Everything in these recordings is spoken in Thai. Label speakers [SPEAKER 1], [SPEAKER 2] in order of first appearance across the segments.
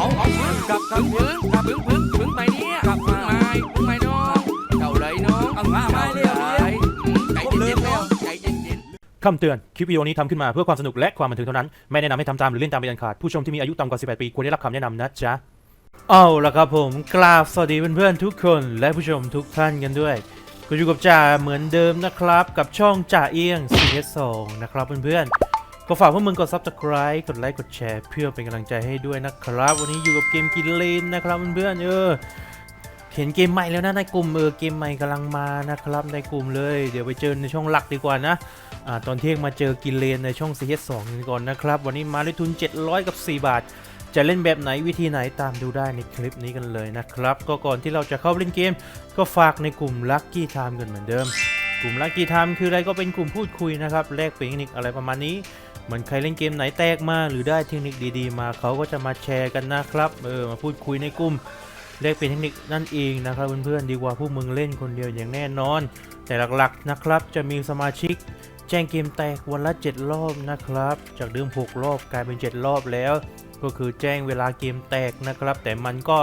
[SPEAKER 1] เอาเอาพึ่งกลับกลับพึ่งกลับพึ่งพึ่งพึ่งไปเนี่ยกลับพึ่งไม่พึ่งไม่น้องเจ้าเลยน้องเอามาไม่เลยใจเย็นๆแล้วใจเย็นๆ
[SPEAKER 2] คำเตือน คลิปวิดีโอนี้ทำขึ้นมาเพื่อความสนุกและความบันเทิงเท่านั้น ไม่แนะนำให้ทำตามหรือเล่นตามเป็นอันขาด ผู้ชมที่มีอายุต่ำกว่า 18 ปีควรได้รับคำแนะนำนะจ๊ะ เอาละครับผมกราบสวัสดีเพื่อนๆทุกคนและผู้ชมทุกท่านกันด้วยก็อยู่กับจ่าเหมือนเดิมนะครับ กับช่องจ่าเอียง CS2 นะครับเพื่อนๆ ก็ฝากพวกมึงกด subscribe กดไลค์กดแชร์เพื่อเป็นกำลังใจให้ด้วยนะครับ วันนี้อยู่กับเกมกินเลนนะครับเพื่อนๆเออเห็นเกมใหม่แล้วนะในกลุ่มเออเกมใหม่กำลังมานะครับในกลุ่มเลย เดี๋ยวไปเจอในช่องหลักดีกว่านะอ่าตอนเที่ยงมาเจอกินเลนในช่อง CS2 กันก่อนนะครับ วันนี้มาด้วยทุน 700 กับ 4 บาท จะเล่นแบบไหนวิธีไหนตามดูได้ในคลิปนี้กันเลยนะครับ ก็ก่อนที่เราจะเข้าเล่นเกม ก็ฝากในกลุ่ม Lucky Time กันเหมือนเดิม กลุ่ม Lucky Time คืออะไรก็เป็นกลุ่มพูดคุยนะครับแลกเปลี่ยนเทคนิคอะไรประมาณนี้ มือนใครเล่นเกมไหนแตกมาหรือได้เทคนิคดีๆ มาเขาก็จะมาแชร์กันนะครับเออมาพูดคุยในกลุ่มแลกเปลี่ยนเทคนิคนั่นเองนะครับเพื่อนๆดีกว่าพวกมึงเล่นคนเดียวอย่างแน่นอน แต่หลักๆนะครับจะมีสมาชิกแจ้งเกมแตกวันละ 7 รอบนะครับ จากเดิม 6 รอบกลายเป็น 7 รอบแล้ว ก็คือแจ้งเวลาเกมแตกนะครับ แต่มันก็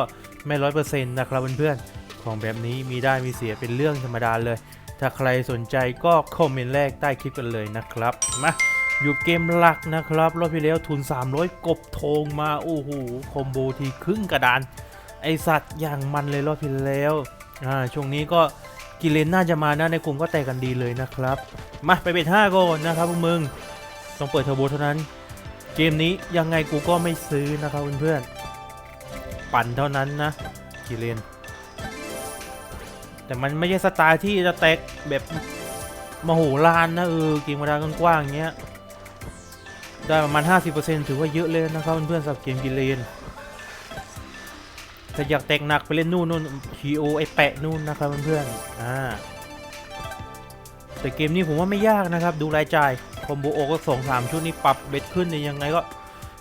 [SPEAKER 2] ไม่ร้อยเปอร์เซ็นต์นะครับเพื่อนๆของแบบนี้มีได้มีเสียเป็นเรื่องธรรมดาเลย ถ้าใครสนใจก็คอมเมนต์แรกใต้คลิปกันเลยนะครับมา อยู่เกมหลักนะครับ รอบที่แล้วทุน 300 กบทงมา โอ้โห คอมโบทีครึ่งกระดาน ไอสัตว์อย่างมันเลยรอบที่แล้วอ่าช่วงนี้ก็กิเลนน่าจะมานะในกลุ่มก็แตกกันดีเลยนะครับ มาไปเบ็ดห้าก่อนนะครับพวกมึง ต้องเปิดเทอร์โบเท่านั้น เกมนี้ยังไงกูก็ไม่ซื้อนะครับเพื่อนๆปั่นเท่านั้นนะ กิเลน แต่มันไม่ใช่สไตล์ที่จะแตกแบบมโหฬารนะเออเกมธรรมดากว้างๆอย่างเงี้ย ได้ประมาณ 50%ถือว่าเยอะเลยนะครับเพื่อนๆสำหรับเกมกิเลนถ้าอยากแตกหนักไปเล่นนู่นนู่นคีโอไอแปะนู่นนะครับเพื่อนๆอ่าแต่เกมนี้ผมว่าไม่ยากนะครับ ดูรายจ่ายคอมโบโอก็สองสามชุดนี้ปรับเบ็ดขึ้นเนี่ยยังไงก็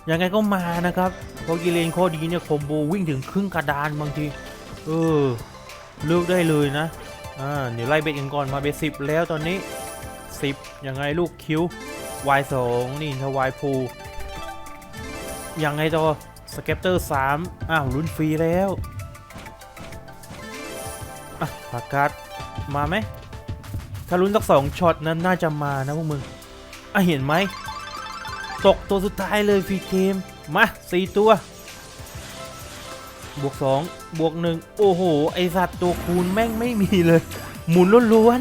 [SPEAKER 2] ยังไงก็มานะครับเพราะกิเลนข้อดีเนี่ยคอมโบวิ่งถึงครึ่งกระดานบางทีเออเลือกได้เลยนะอ่าเดี๋ยวไล่เบ็ดกันก่อนมาเบ็ดสิบแล้วตอนนี้สิบยังไงลูกคิว Y สองนี่ถ้า Y พูยังไงต่อสเก็ปเตอร์สามอ้าวลุ้นฟรีแล้วอะปากกาดมาไหมถ้าลุ้นสักสองช็อตนั้นน่าจะมานะพวกมึงอะเห็นไหมตกตัวสุดท้ายเลยฟรีเกม มาสี่ตัว บวกสองบวกหนึ่งโอ้โห ไอสัตว์ตัวคูณแม่งไม่มีเลย หมุนล้วน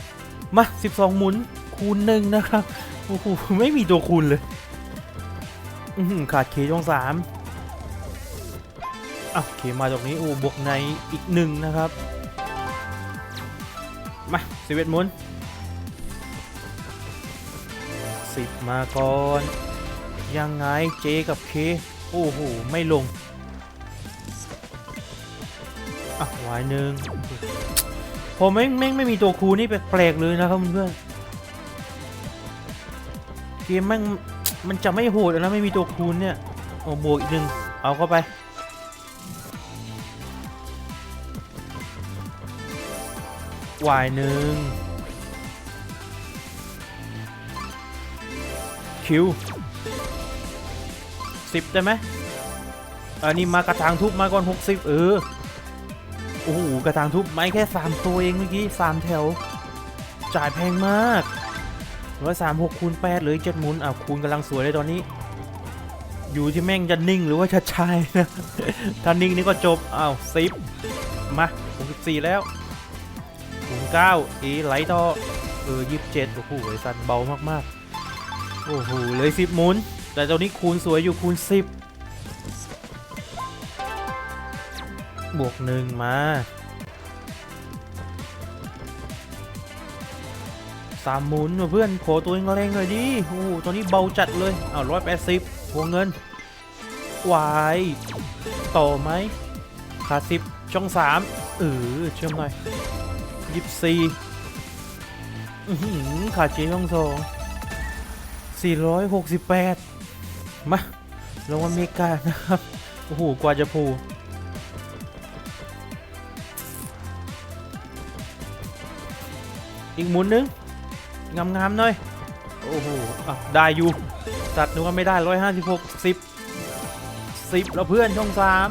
[SPEAKER 2] ๆมา 12 หมุนคูณหนึ่งนะครับ โอ้โหไม่มีตัวคูณเลยขาดเคช่องสามอะเคมาตรงนี้โอ้บวกในอีกหนึ่งนะครับ มาสิบเอ็ดมุนสิบมาก่อน ยังไงเจกับเค โอ้โห ไม่ลง อะวายหนึ่งผมแม่งแม่ไม่มีตัวคูนี่แปลกๆเลยนะครับเพื่อน เกมม่งมันจะไม่โหดนะไม่มีตัวคูณเนี่ยโอ้บวกอีกหนึ่งเอาเข้าไป วายหนึ่งคิวสิบได้ไหมอันนี้มากระถางทุบมาก่อนหกสิบเออ โอ้โห กระถางทุบไม้แค่สามตัวเองเมื่อกี้สามแถว จ่ายแพงมาก ร้อยสามหกคูณแปดหรือเจ็ดหมุนอะคูณกำลังสวยเลยตอนนี้ อยู่ที่แม่งจะนิ่งหรือว่าจะชายนะ ถ้านิ่งนี่ก็จบอ้าวสิบมาหกสิบสี่แล้วคูณเก้าอีไหลต่อเออยี่สิบเจ็ดโอ้โหไอ้สันเบามากๆ โอ้โหเลยสิบหมุน แต่ตอนนี้คูณสวยอยู่คูณสิบบวกหนึ่งมา สามหมุนเพื่อนขอตัวเองแรงหน่อยดิโอ้โหตอนนี้เบาจัดเลยอ้าวร้อยแปดสิบหัวเงินวายต่อไหมขาดสิบช่องสามเออเชื่อมหน่อยยี่สี่อื้อหือขาดเจช่องสองสี่ร้อยหกสิบแปดมาลงอเมริกานะครับ โอ้โห กว่าจะพูอีกหมุนนึง งามๆหน่อยโอ้โหได้อยู่จัดนึกว่าไม่ได้ร้อยห้าสิบหกสิบสิบแล้วเพื่อนช่องสาม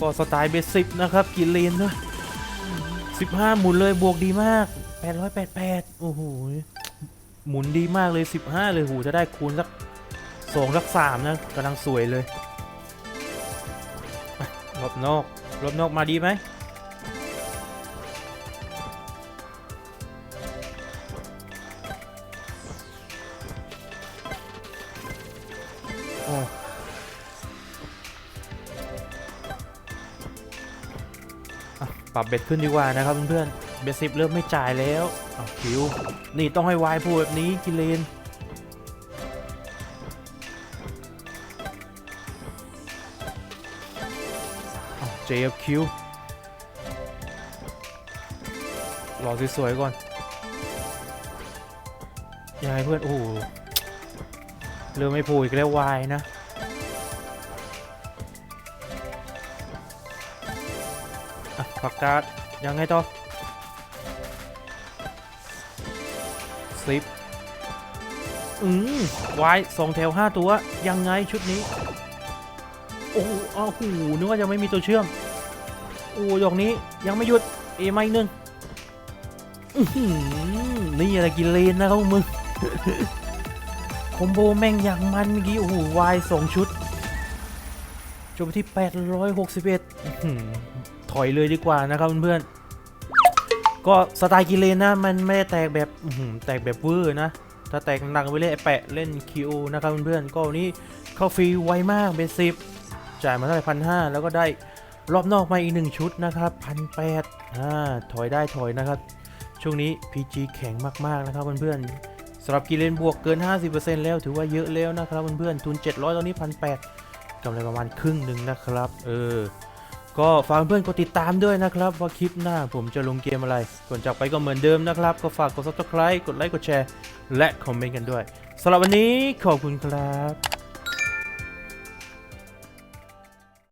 [SPEAKER 2] ก็สไตล์เบสสิบนะครับกินเลนด้วยสิบห้าหมุนเลยบวกดีมากแปดร้อยแปดแปดโอ้โหหมุนดีมากเลยสิบห้าเลยหูจะได้คูณสักสองสักสามนะกำลังสวยเลยรอบนอกรอบนอกมาดีไหม ปรับเบ็ดขึ้นดีกว่านะครับเพื่อนๆเบ็ดสิบเริ่มไม่จ่ายแล้วอาคิว นี่ต้องให้วายพูดแบบนี้กิเลนอ้าว JFQ รอสวยๆก่อนยังไงเพื่อน โอ้ เริ่มไม่พูดอีกแล้ววายนะ อะประกาศยังไงต่อสิบอืมวายสองแถวห้าตัว ยังไงชุดนี้ โอ้โหอ้าวหูนึกว่าจะไม่มีตัวเชื่อม โอ้ดอกนี้ยังไม่หยุด เอไม่หนึ่งนี่อะไรกินเลนนะครับมึง คอมโบแม่งอย่างมันเมื่อกี้โอ้โหวายสองชุดจบไปที่ 861อื้อหือถอยเลยดีกว่านะครับเพื่อนๆ ก็สไตล์กิเลนนะมันไม่ได้แตกแบบอื้อหือแตกแบบเวอร์นะ ถ้าแตกหนักๆไปเลยไอ้แปะเล่นคิวนะครับเพื่อนๆ ก็วันนี้เข้าฟรีไวมากเป็นสิบจ่ายมาเท่าไหร่พันห้าแล้วก็ได้รอบนอกมาอีกหนึ่งชุดนะครับพันแปดอ่าถอยได้ถอยนะครับ ช่วงนี้ PG แข็งมากๆนะครับเพื่อนๆ สำหรับกิเลนบวกเกิน 50%แล้วถือว่าเยอะแล้วนะครับเพื่อนๆทุน 700 ตอนนี้พันแปดกำไรประมาณครึ่งหนึ่งนะครับ เออ ก็ฝากเพื่อนๆกดติดตามด้วยนะครับ ว่าคลิปหน้าผมจะลงเกมอะไร ก่อนจากไปก็เหมือนเดิมนะครับ ก็ฝากกด subscribe กดไลค์กดแชร์ และคอมเมนต์กันด้วยสำหรับวันนี้ขอบคุณครับ